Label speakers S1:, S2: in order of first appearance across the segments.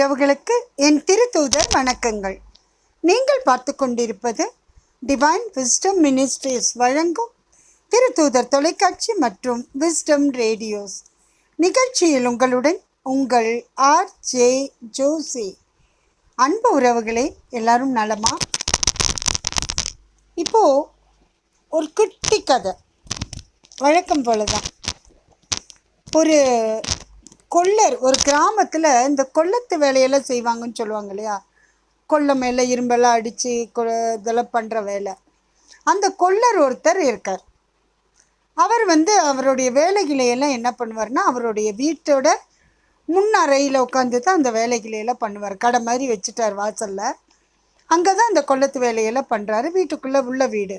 S1: உறவுகளுக்கு என் திருத்தூதர் வணக்கங்கள். நீங்கள் பார்த்து கொண்டிருப்பது டிவைன் விஸ்டம் மினிஸ்ட்ரிஸ் வழங்கும் திருத்தூதர் தொலைக்காட்சி மற்றும் விஸ்டம் ரேடியோஸ் நிகழ்ச்சியில் உங்களுடன் உங்கள் ஆர் ஜே ஜோசி அன்பு உறவுகளே எல்லாரும் நலமா? இப்போ ஒரு குட்டி கதை. வழக்கம் போல தான் ஒரு கொள்ளர் ஒரு கிராமத்தில் இந்த கொள்ளத்து வேலையெல்லாம் செய்வாங்கன்னு சொல்லுவாங்க இல்லையா? கொள்ளை மேலே இரும்பெல்லாம் அடித்து கொ இதெல்லாம் பண்ணுற வேலை. அந்த கொள்ளர் ஒருத்தர் இருக்கார். அவர் வந்து அவருடைய வேலைகளை எல்லாம் என்ன பண்ணுவார்னா அவருடைய வீட்டோட முன் அறையில் உட்காந்து தான் அந்த வேலைகளையெல்லாம் பண்ணுவார். கடை மாதிரி வச்சுட்டார் வாசலில். அங்கே தான் அந்த கொள்ளத்து வேலையெல்லாம் பண்ணுறாரு வீட்டுக்குள்ளே உள்ள வீடு.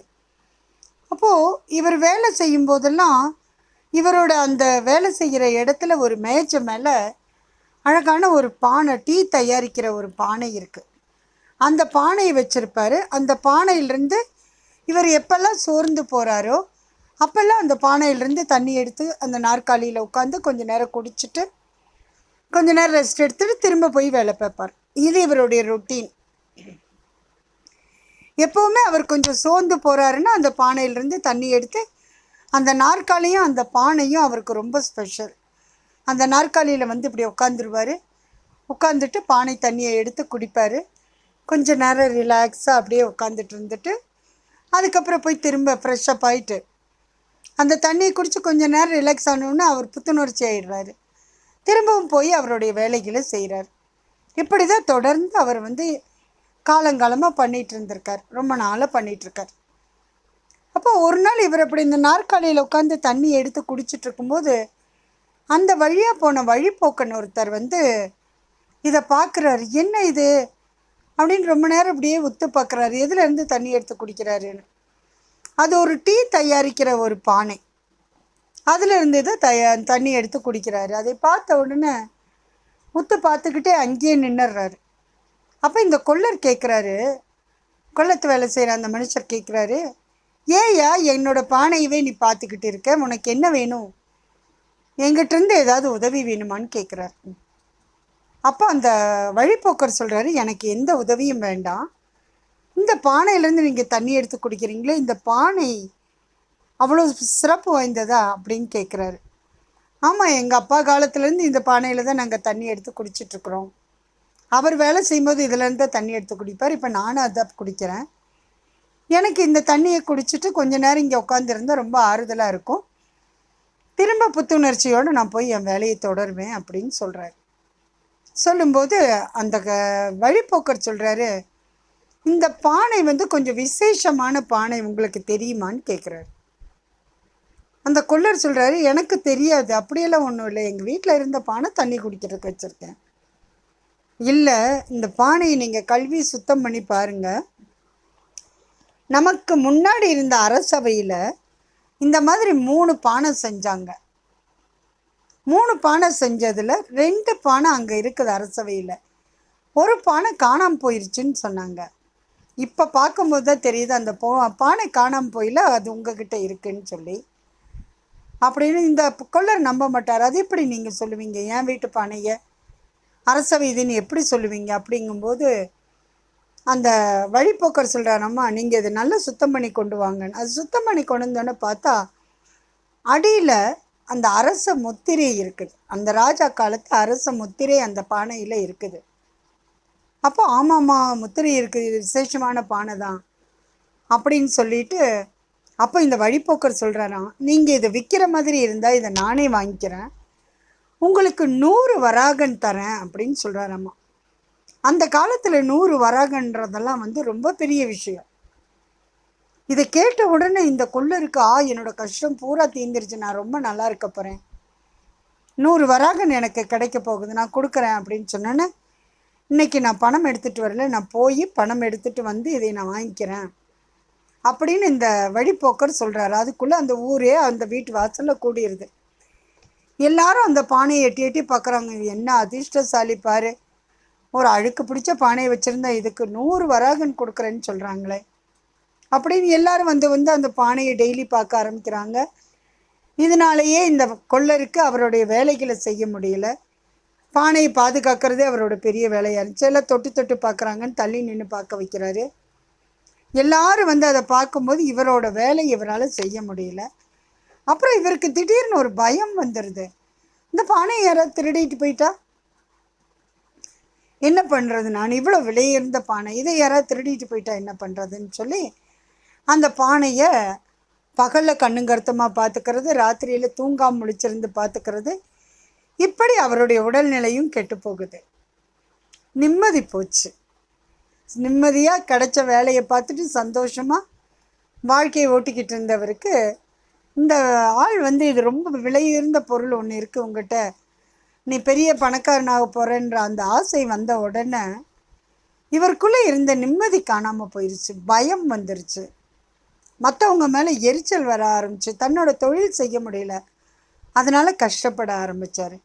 S1: அப்போது இவர் வேலை செய்யும் போதெல்லாம் இவரோட அந்த வேலை செய்கிற இடத்துல ஒரு மேஜை மேலே அழகான ஒரு பானை டீ தயாரிக்கிற ஒரு பானை இருக்குது அந்த பானையை வச்சுருப்பார். அந்த பானையிலிருந்து இவர் எப்பெல்லாம் சோர்ந்து போகிறாரோ அப்போல்லாம் அந்த பானையிலிருந்து தண்ணி எடுத்து அந்த நாற்காலியில் உட்காந்து கொஞ்சம் நேரம் குடிச்சிட்டு கொஞ்ச நேரம் ரெஸ்ட் எடுத்துகிட்டு திரும்ப போய் வேலை பார்ப்பார். இது இவருடைய ரொட்டீன் எப்போவுமே அவர் கொஞ்சம் சோர்ந்து போகிறாருன்னா அந்த பானையிலேருந்து தண்ணி எடுத்து அந்த நாற்காலியும் அந்த பானையும் அவருக்கு ரொம்ப ஸ்பெஷல் அந்த நாற்காலியில் வந்து இப்படி உட்காந்துருவார் உட்காந்துட்டு பானை தண்ணியை எடுத்து குடிப்பார். கொஞ்ச நேரம் ரிலாக்ஸாக அப்படியே உட்காந்துட்டு இருந்துட்டு அதுக்கப்புறம் போய் திரும்ப ஃப்ரெஷ்ஷப் ஆகிட்டு அந்த தண்ணியை குடித்து கொஞ்ச நேரம் ரிலாக்ஸ் ஆனோன்னு அவர் புத்துணர்ச்சி ஆயிடுறாரு திரும்பவும் போய் அவருடைய வேலைகளை செய்கிறார் இப்படி தான் தொடர்ந்து அவர் வந்து காலங்காலமாக பண்ணிகிட்டு இருந்திருக்கார். ரொம்ப நாளாக பண்ணிகிட்ருக்கார் அப்போ ஒரு நாள் இவர் அப்படி இந்த நாற்காலியில் உட்காந்து தண்ணி எடுத்து குடிச்சிட்டு இருக்கும்போது அந்த வழியாக போன வழிப்போக்கன் ஒருத்தர் வந்து இதை பார்க்குறாரு என்ன இது? அப்படின்னு ரொம்ப நேரம் இப்படியே உத்து பார்க்குறாரு எதுலேருந்து தண்ணி எடுத்து குடிக்கிறாருன்னு? அது ஒரு டீ தயாரிக்கிற ஒரு பானை. அதிலிருந்து இதை தயா தண்ணி எடுத்து குடிக்கிறாரு. அதை பார்த்த உடனே உத்து பார்த்துக்கிட்டே அங்கேயே நின்னுடுறாரு அப்போ இந்த கொள்ளர் கேட்குறாரு கொள்ளத்து வேலை செய்கிற அந்த மனுஷர் கேட்குறாரு ஏயா என்னோட பானையவே நீ பார்த்துக்கிட்டு இருக்க. உனக்கு என்ன வேணும்? எங்கிட்டேருந்து ஏதாவது உதவி வேணுமான்னு கேட்குறாரு அப்போ அந்த வழிப்போக்கர் சொல்கிறாரு எனக்கு எந்த உதவியும் வேண்டாம். இந்த பானையிலேருந்து நீங்கள் தண்ணி எடுத்து குடிக்கிறீங்களே இந்த பானை அவ்வளோ சிறப்பு வாய்ந்ததா அப்படின்னு கேட்குறாரு ஆமாம் எங்கள் அப்பா காலத்துலேருந்து இந்த பானையில் தான் நாங்கள் தண்ணி எடுத்து குடிச்சிட்ருக்குறோம் அவர் வேலை செய்யும்போது இதுலேருந்து தான் தண்ணி எடுத்து குடிப்பார். இப்போ நானும் அதான் குடிக்கிறேன். எனக்கு இந்த தண்ணியை குடிச்சிட்டு கொஞ்ச நேரம் இங்கே உட்காந்துருந்தா ரொம்ப ஆறுதலாக இருக்கும். திரும்ப புத்துணர்ச்சியோடு நான் போய் என் வேலையை தொடருவேன் அப்படின்னு சொல்கிறாரு சொல்லும்போது அந்த க- வழிப்போக்கர் சொல்கிறாரு இந்த பானை வந்து கொஞ்சம் விசேஷமான பானை உங்களுக்கு தெரியுமான்னு கேட்குறாரு அந்த கொள்ளர் சொல்கிறாரு எனக்கு தெரியாது. அப்படியெல்லாம் ஒன்றும் இல்லை. எங்கள் வீட்டில் இருந்த பானை தண்ணி குடிக்கிறதுக்கு வச்சுருக்கேன். இல்லை இந்த பானையை நீங்கள் கழுவி சுத்தம் பண்ணி பாருங்கள் நமக்கு முன்னாடி இருந்த அரசவையில் இந்த மாதிரி மூணு பானை செஞ்சாங்க. மூணு பானை செஞ்சதில் ரெண்டு பானை அங்கே இருக்குது அரசவையில். ஒரு பானை காணாமல் போயிருச்சுன்னு சொன்னாங்க. இப்போ பார்க்கும்போது தான் தெரியுது அந்த போ பானை காணாமல் போயில அது உங்ககிட்ட இருக்குன்னு சொல்லி. அப்படின்னு இந்த கொள்ளர் நம்ப மாட்டார். அது எப்படி நீங்கள் சொல்லுவீங்க? என் வீட்டு பானையை அரசவை இதுன்னு எப்படி சொல்லுவீங்க? அப்படிங்கும்போது அந்த வழிப்போக்கர் சொல்கிறாரம்மா நீங்கள் இதை நல்லா சுத்தம் பண்ணி கொண்டு வாங்கன்னு அது சுத்தம் பண்ணி கொண்டு வந்தோடனே பார்த்தா அடியில் அந்த அரச முத்திரை இருக்குது. அந்த ராஜா காலத்து அரச முத்திரை அந்த பானையில் இருக்குது. அப்போ ஆமாம்மா முத்திரை இருக்குது இது விசேஷமான பானை தான். அப்படின்னு சொல்லிட்டு அப்போ இந்த வழிப்போக்கர் சொல்கிறாராம் நீங்கள் இதை விற்கிற மாதிரி இருந்தால் இதை நானே வாங்கிக்கிறேன். உங்களுக்கு நூறு வராகன் தரேன். அப்படின்னு சொல்கிறாராம்மா அந்த காலத்தில் நூறு வராகன்றதெல்லாம் வந்து ரொம்ப பெரிய விஷயம். இதை கேட்ட உடனே இந்த கொள்ளருக்கு ஆ என்னோட கஷ்டம் பூரா தீர்ந்துருச்சு நான் ரொம்ப நல்லா இருக்க போகிறேன் நூறு வராகன் எனக்கு கிடைக்க போகுது. நான் கொடுக்குறேன் அப்படின்னு சொன்னோன்னே இன்னைக்கு நான் பணம் எடுத்துகிட்டு வரல. நான் போய் பணம் எடுத்துகிட்டு வந்து இதை நான் வாங்கிக்கிறேன். அப்படின்னு இந்த வழிப்போக்கர் சொல்கிறாரு அதுக்குள்ளே அந்த ஊரே அந்த வீட்டு வாசலில் கூடியிருது எல்லாரும் அந்த பானையை எட்டி எட்டி பார்க்குறாங்க என்ன அதிர்ஷ்டசாலி பாரு. ஒரு அழுக்கு பிடிச்ச பானையை வச்சுருந்தா இதுக்கு நூறு வராகன் கொடுக்குறேன்னு சொல்கிறாங்களே அப்படின்னு எல்லாரும் வந்து வந்து அந்த பானையை டெய்லி பார்க்க ஆரம்பிக்கிறாங்க. இதனாலேயே இந்த கொள்ளருக்கு அவருடைய வேலைகளை செய்ய முடியல. பானையை பாதுகாக்கிறதே அவரோட பெரிய வேலையாக இருந்துச்சு. எல்லாம் தொட்டு தொட்டு பார்க்குறாங்கன்னு தள்ளி நின்று பார்க்க வைக்கிறாரு. எல்லாரும் வந்து அதை பார்க்கும்போது இவரோட வேலை இவரால் செய்ய முடியல. அப்புறம் இவருக்கு திடீர்னு ஒரு பயம் வந்துடுது இந்த பானையை யாராவது திருடிட்டு போயிட்டா? என்ன பண்ணுறது நான் இவ்வளோ விலையுயர்ந்த பானை. இதை யாராவது திருடிட்டு போயிட்டா என்ன பண்ணுறதுன்னு சொல்லி அந்த பானையை பகலில் கண்ணுங்கருத்தமாக பார்த்துக்கிறது ராத்திரியில் தூங்காம முழிச்சிருந்து பார்த்துக்கிறது இப்படி அவருடைய உடல்நிலையும் கெட்டு போகுது நிம்மதி போச்சு. நிம்மதியாக கிடைச்ச வேலையை பார்த்துட்டு சந்தோஷமாக வாழ்க்கையை ஓட்டிக்கிட்டு இருந்தவருக்கு இந்த ஆள் வந்து இது ரொம்ப விலையுயர்ந்த பொருள் ஒன்று இருக்குது உங்ககிட்ட. நீ பெரிய பணக்காரனாக போகிறேன்ற அந்த ஆசை வந்த உடனே இவருக்குள்ளே இருந்த நிம்மதி காணாமல் போயிடுச்சு பயம் வந்துருச்சு. மற்றவங்க மேலே எரிச்சல் வர ஆரம்பிச்சு தன்னோட தொழில் செய்ய முடியல. அதனால் கஷ்டப்பட ஆரம்பித்தார்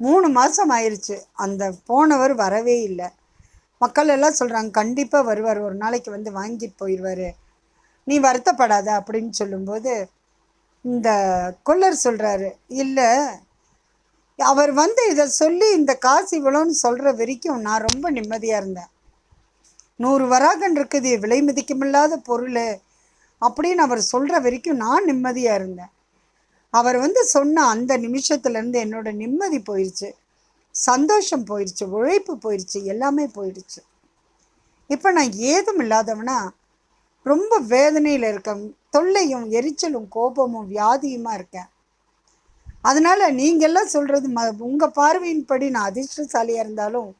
S1: மூணு மாதம் ஆயிடுச்சு அந்த போனவர் வரவே இல்லை. மக்கள் எல்லாம் சொல்கிறாங்க கண்டிப்பாக வருவார் ஒரு நாளைக்கு வந்து வாங்கிட்டு போயிடுவார் நீ வருத்தப்படாத அப்படின்னு சொல்லும்போது இந்த கொல்லர் சொல்கிறாரு இல்லை அவர் வந்து இதை சொல்லி இந்த காசு இவ்வளோன்னு சொல்கிற வரைக்கும் நான் ரொம்ப நிம்மதியாக இருந்தேன். நூறு வராகன் இருக்குது விலை மதிக்கமில்லாத பொருள் அப்படின்னு அவர் சொல்கிற வரைக்கும் நான் நிம்மதியாக இருந்தேன். அவர் வந்து சொன்ன அந்த நிமிஷத்துலேருந்து என்னோட நிம்மதி போயிடுச்சு சந்தோஷம் போயிடுச்சு உழைப்பு போயிடுச்சு எல்லாமே போயிடுச்சு இப்போ நான் ஏதும் இல்லாதவனா ரொம்ப வேதனையில் இருக்கேன் தொல்லையும் எரிச்சலும் கோபமும் வியாதியுமாக இருக்கேன். அதனால் நீங்கள்லாம் சொல்கிறது ம உங்கள் பார்வையின்படி நான் அதிர்ஷ்டசாலியாக இருந்தாலும்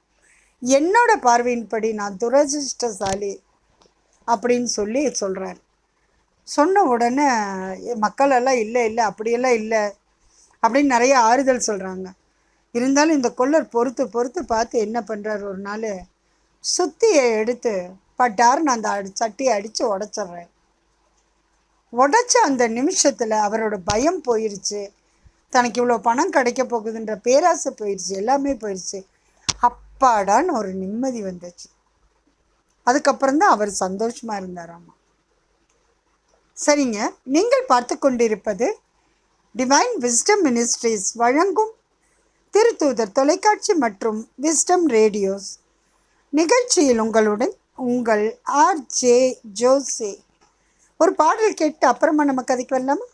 S1: என்னோட பார்வையின்படி நான் துரதிர்ஷ்டசாலி அப்படின்னு சொல்லி சொல்கிறார் சொன்ன உடனே மக்களெல்லாம் இல்லை இல்லை அப்படியெல்லாம் இல்லை அப்படின்னு நிறைய ஆறுதல் சொல்கிறாங்க இருந்தாலும் இந்த கொள்ளர் பொறுத்து பொறுத்து பார்த்து என்ன பண்ணுறாரு ஒரு நாள் சுத்தியை எடுத்து பட்டாருன்னு அந்த அடி சட்டியை அடித்து உடச்சிட்றேன் உடச்ச அந்த நிமிஷத்தில் அவரோட பயம் போயிருச்சு. தனக்கு இவ்வளோ பணம் கிடைக்க போகுதுன்ற பேராசை போயிடுச்சு எல்லாமே போயிடுச்சு. அப்பாடான்னு ஒரு நிம்மதி வந்துச்சு. அதுக்கப்புறம் தான் அவர் சந்தோஷமாக இருந்தாராமா சரிங்க நீங்கள் பார்த்து கொண்டிருப்பது டிவைன் விஸ்டம் மினிஸ்ட்ரீஸ் வழங்கும் திருத்தூதர் தொலைக்காட்சி மற்றும் விஸ்டம் ரேடியோஸ் நிகழ்ச்சியில் உங்களுடன் உங்கள் ஆர் ஜே ஜோசே. ஒரு பாடல் கேட்டு அப்புறமா நம்ம கதைக்கு வரலாமா?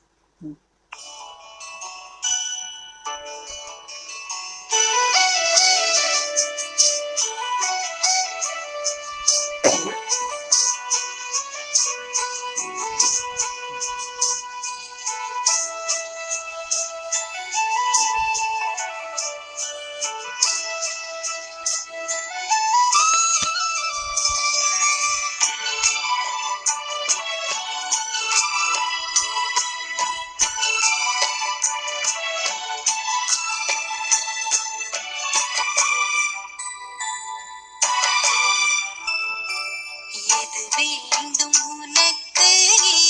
S2: வேண்டும் உனக்கு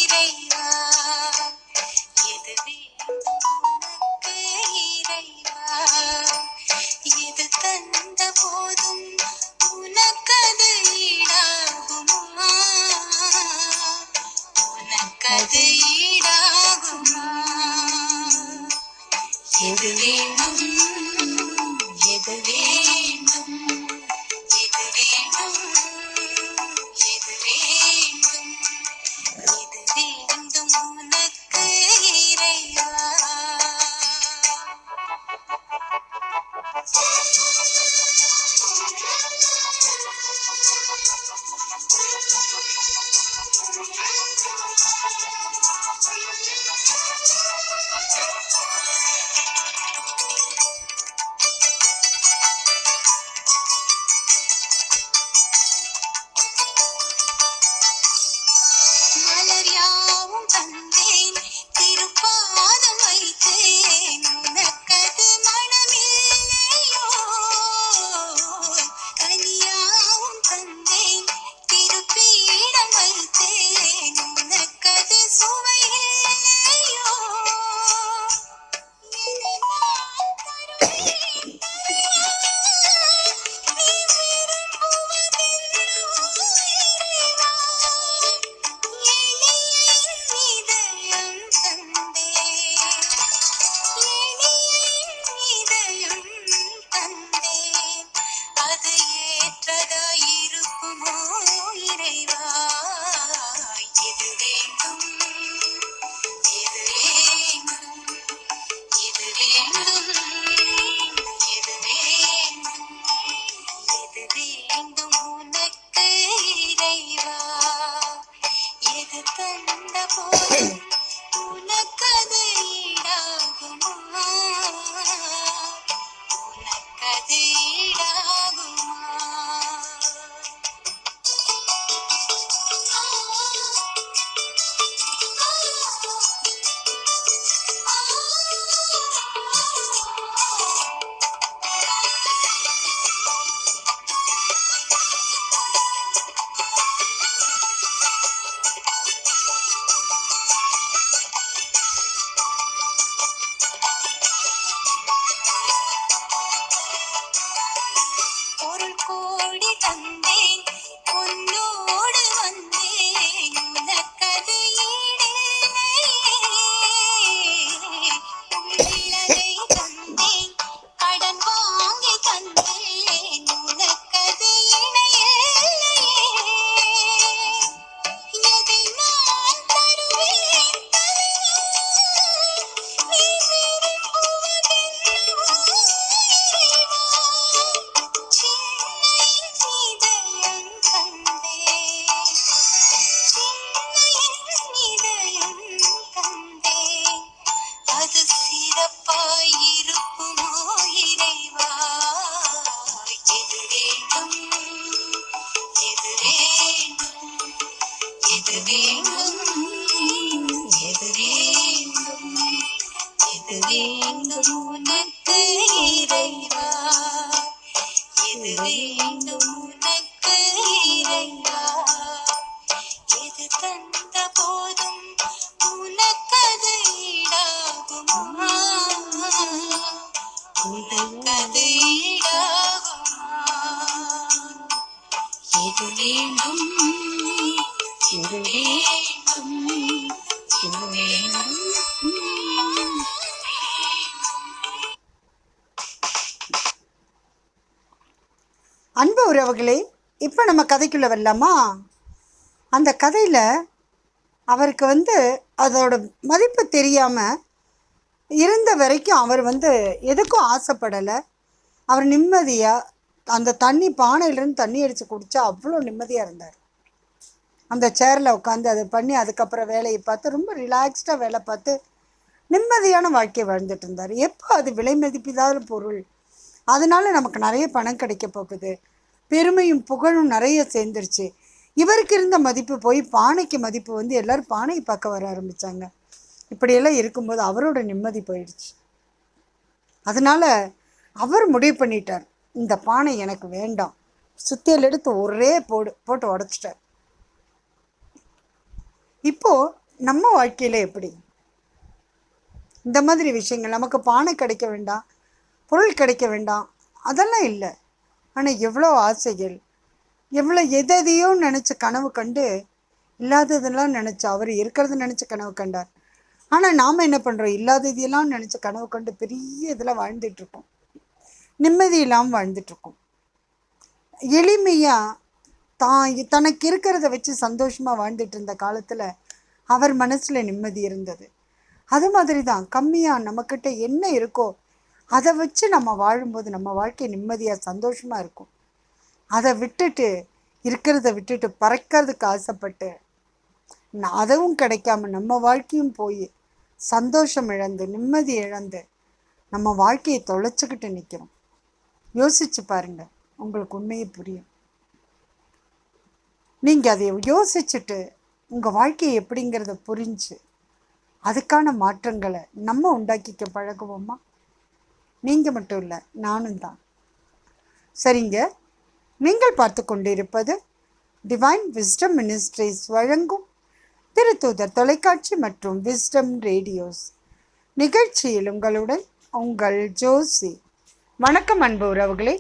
S2: இறைவா. எது
S1: உறவுகளே இப்போ நம்ம கதைக்குள்ளே வரலாமா? அந்த கதையில் அவருக்கு வந்து அதோட மதிப்பு தெரியாமல் இருந்த வரைக்கும் அவர் வந்து எதுக்கும் ஆசைப்படலை. அவர் நிம்மதியாக அந்த தண்ணி பானையிலேருந்து தண்ணி அடித்து குடித்தா அவ்வளோ நிம்மதியாக இருந்தார். அந்த சேரில் உட்காந்து அதை பண்ணி அதுக்கப்புறம் வேலையை பார்த்து ரொம்ப ரிலாக்ஸ்டாக வேலை பார்த்து நிம்மதியான வாழ்க்கையை வாழ்ந்துட்டு இருந்தார். எப்போ அது விலை மதிப்பில்லாத பொருள்? அதனால நமக்கு நிறைய பணம் கிடைக்க போகுது. பெருமையும் புகழும் நிறைய சேர்ந்துருச்சு. இவருக்கு இருந்த மதிப்பு போய் பானைக்கு மதிப்பு வந்து எல்லாரும் பானையை பார்க்க வர ஆரம்பித்தாங்க இப்படியெல்லாம் இருக்கும்போது அவரோட நிம்மதி போயிடுச்சு. அதனால் அவர் முடிவு பண்ணிட்டார். இந்த பானை எனக்கு வேண்டாம். சுத்தியல் எடுத்து ஒரே போடு போட்டு உடச்சிட்டார். இப்போது நம்ம வாழ்க்கையில் எப்படி? இந்த மாதிரி விஷயங்கள் நமக்கு பானை கிடைக்க வேண்டாம் பொருள் கிடைக்க வேண்டாம் அதெல்லாம் இல்லை. ஆனால் எவ்வளோ ஆசைகள்? எவ்வளோ எதையோ நினச்ச கனவு கண்டு இல்லாததெல்லாம் நினச்சா அவர் இருக்கிறத நினச்ச கனவு கண்டார். ஆனால் நாம் என்ன பண்ணுறோம் இல்லாததையெல்லாம் நினச்ச கனவு கண்டு பெரிய இதில் வாழ்ந்துட்டுருக்கோம். நிம்மதி இல்லாமல் வாழ்ந்துட்டுருக்கோம். எளிமையாக தான் தனக்கு இருக்கிறத வச்சு சந்தோஷமாக வாழ்ந்துட்டு இருந்த காலத்தில் அவர் மனசில் நிம்மதி இருந்தது. அது மாதிரி தான் கம்மியாக நம்மக்கிட்ட என்ன இருக்கோ அதை வச்சு நம்ம வாழும்போது நம்ம வாழ்க்கை நிம்மதியாக சந்தோஷமாக இருக்கும். அதை விட்டுட்டு இருக்கிறத விட்டுட்டு பறக்கிறதுக்கு ஆசைப்பட்டு ந- அதுவும் கிடைக்காம நம்ம வாழ்க்கையும் போய் சந்தோஷம் இழந்து நிம்மதி இழந்து நம்ம வாழ்க்கையை தொலைச்சிக்கிட்டு நிற்கிறோம் யோசிச்சு பாருங்க உங்களுக்கு உண்மையை புரியும். நீங்கள் அதை யோசிச்சுட்டு உங்கள் வாழ்க்கையை எப்படிங்கிறத புரிஞ்சு அதுக்கான மாற்றங்களை நம்ம உண்டாக்கிக்க பழகுவோமா? நீங்கள் மட்டும் இல்லை நானும் தான். சரிங்க. நீங்கள் பார்த்து கொண்டிருப்பது டிவைன் விஸ்டம் மினிஸ்ட்ரிஸ் வழங்கும் திருத்தூதர் தொலைக்காட்சி மற்றும் விஸ்டம் ரேடியோஸ் நிகழ்ச்சியில் உங்களுடன் உங்கள் ஜோசி. வணக்கம் அன்பு உறவுகளே.